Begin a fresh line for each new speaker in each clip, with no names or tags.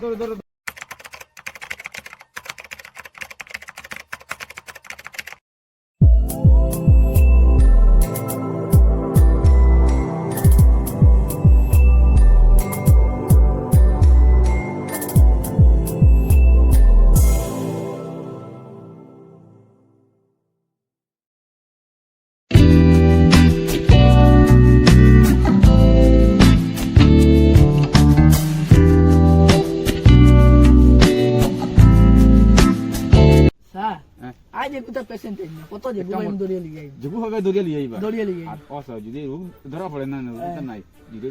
ধরে ধরে আজ একটা পেশেন্ট কত যে বুবাই দরিয়ে লিয়ে
হবে লিয়ে আইবা?
দরিয়ে লিয়ে
আর অস যদি রোগ ধরা পড়ে না না ওটা নাই। যদি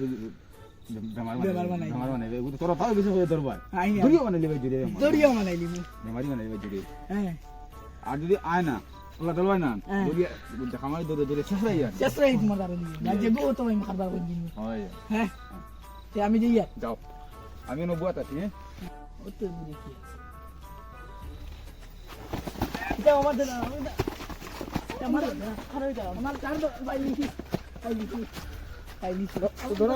বেমার মানে
বেমার
মানে ওগুলো তাও বেশি হয়ে ধরবা।
আই
মানে লিবে জুড়ে
দরিয়ে মানাই লিমু
বেমারি মানে লিবে জুড়ে
হ্যাঁ।
আর যদি আয় না ওলা দলবাই না
হ্যাঁ।
খামাই শেষ
তোমার না তো আমি খাবার দিন
হয়।
হ্যাঁ। আমি যাই
যাও। আমি নবুয়াত আছি হ্যাঁ?
ও তো বুড়ি এটা আমার দেনা আমি আমার খারাপ এটা আমার চার বাই লিখি বাই লিখি বাই লিখি
ধরো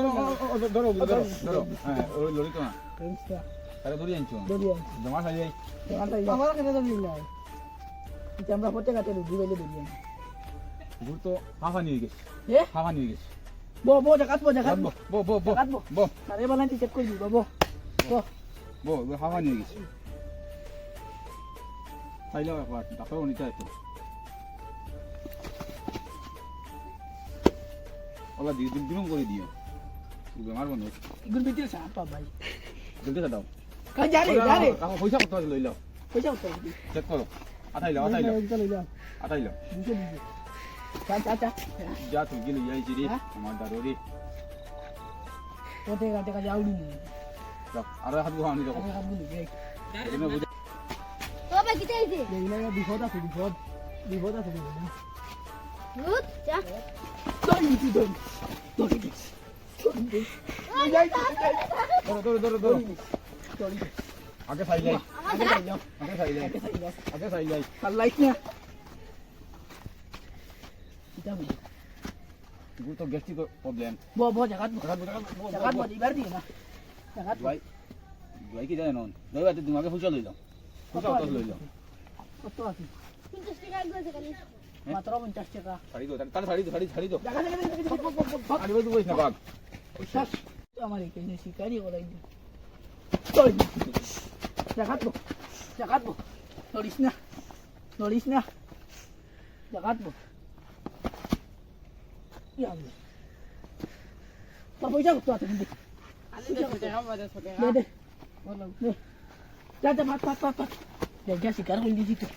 ধরো ধরো ধরো হ্যাঁ ওই লড়ি তো না আনছো জমা যাই
আমার পথে কাটে বাইলে দরিয়ে
গুড় তো হাফা নিয়ে গেছে
এ
হাফা নিয়ে গেছে
বো বো জাকাত বো জাকাত বো
বো বো বো
আরে বানাই চেক করে দিবা বো বো
বো হাফা নিয়ে গেছে খাইলেও একবার ডাক্তারও নিতে আসতো ওলা দিয়ে দিন দিন করে দিও বেমার বন্ধ
ইগুর ভিতরে সাপা ভাই
জলদি দাও
কাই যা রে যা রে
কাকু পয়সা কত লই লাও
পয়সা কত
চেক করো লাও
দুশো দুশো চা চা চা
যা তুই গেলে যাই রে? আমার দাদু রে
পথে কাটে কাজে আউলি
আর হাত গুহা আনি দেখো
হাত গুলি যাই বিপদ আছে বিপদ বিপদ আছে
আগে সাই যাই
আগে
সাই যাই।
আগে সাই
যাই।
আর লাইট না
তো গ্যাস্ট্রিক প্রবলেম
বো বো। জাগাত
জাগাত
জাগাত বো এবার দিয়ে না। জাগাত
ভাই ভাই কি জানে নন? ভাই বাতে তোমাকে ফুচা লই লাও ফুচা কত লই লাও
কত আছে
পঞ্চাশ টাকা একবার খালি
মাত্র পঞ্চাশ টাকা
শাড়ি দো তাহলে শাড়ি দো শাড়ি শাড়ি দো
জাগা জাগা জাগা
শাড়ি বলতে বলিস না বাঘ
শ্বাস আমার এখানে শিকারি ওরাই জাগাত বো জাগাত বো নড়িস না নড়িস না জাগাত বো ইয়া আল্লাহ তোর পয়সা কত আছে কিন্তু দে দে দে যা যা ভাত ভাত ভাত ভাত যা শিকার করে দিয়েছি তো